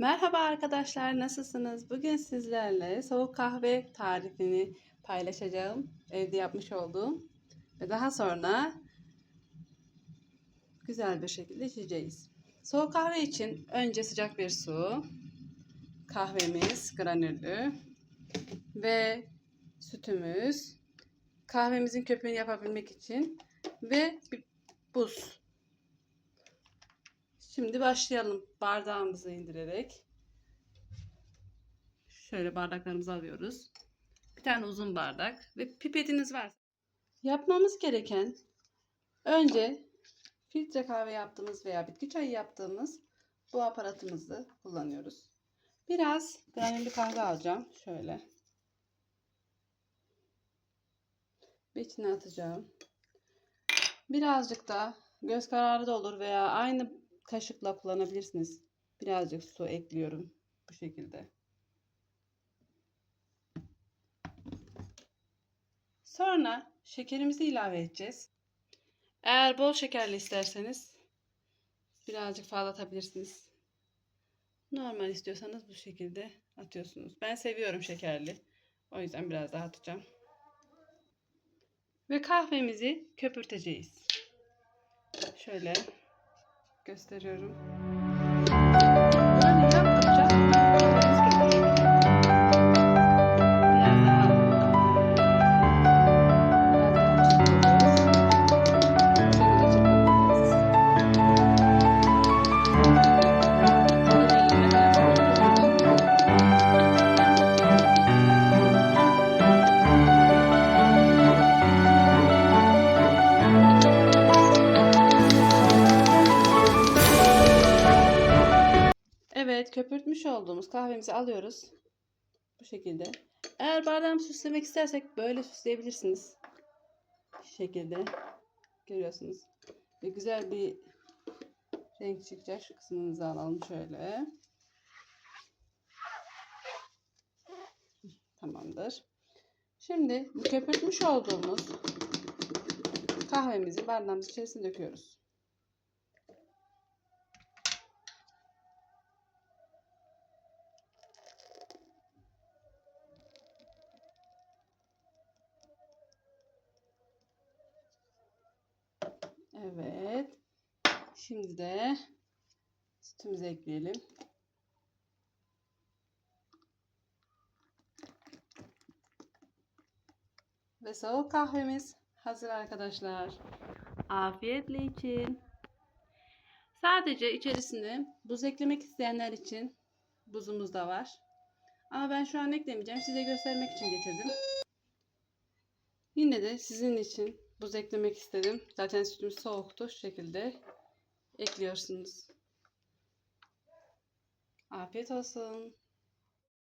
Merhaba arkadaşlar, nasılsınız? Bugün sizlerle soğuk kahve tarifini paylaşacağım. Evde yapmış olduğum ve daha sonra güzel bir şekilde içeceğiz. Soğuk kahve için önce sıcak bir su, kahvemiz granüllü ve sütümüz, kahvemizin köpüğünü yapabilmek için ve buz Şimdi başlayalım bardağımızı indirerek. Şöyle bardaklarımızı alıyoruz. Bir tane uzun bardak ve pipetiniz var. Yapmamız gereken önce filtre kahve yaptığımız veya bitki çayı yaptığımız bu aparatımızı kullanıyoruz. Biraz granüllü kahve alacağım. Şöyle. Ve içine atacağım. Birazcık da göz kararı da olur veya aynı kaşıkla kullanabilirsiniz. Birazcık su ekliyorum bu şekilde. Sonra şekerimizi ilave edeceğiz. Eğer bol şekerli isterseniz birazcık fazla atabilirsiniz. Normal istiyorsanız bu şekilde atıyorsunuz. Ben seviyorum şekerli. O yüzden biraz daha atacağım. Ve kahvemizi köpürteceğiz. Şöyle gösteriyorum. Evet, köpürtmüş olduğumuz kahvemizi alıyoruz. Bu şekilde. Eğer bardağımı süslemek istersek böyle süsleyebilirsiniz. Şu şekilde. Görüyorsunuz. Ve güzel bir renk çıkacak. Şu kısmımızı alalım şöyle. Tamamdır. Şimdi köpürtmüş olduğumuz kahvemizi bardağımız içerisine döküyoruz. Şimdi de sütümüzü ekleyelim. Ve soğuk kahvemiz hazır arkadaşlar. Afiyetle için. Sadece içerisine buz eklemek isteyenler için buzumuz da var. Ama ben şu an eklemeyeceğim. Size göstermek için getirdim. Yine de sizin için buz eklemek istedim. Zaten sütümüz soğuktu. Şu şekilde ekliyorsunuz. Afiyet olsun.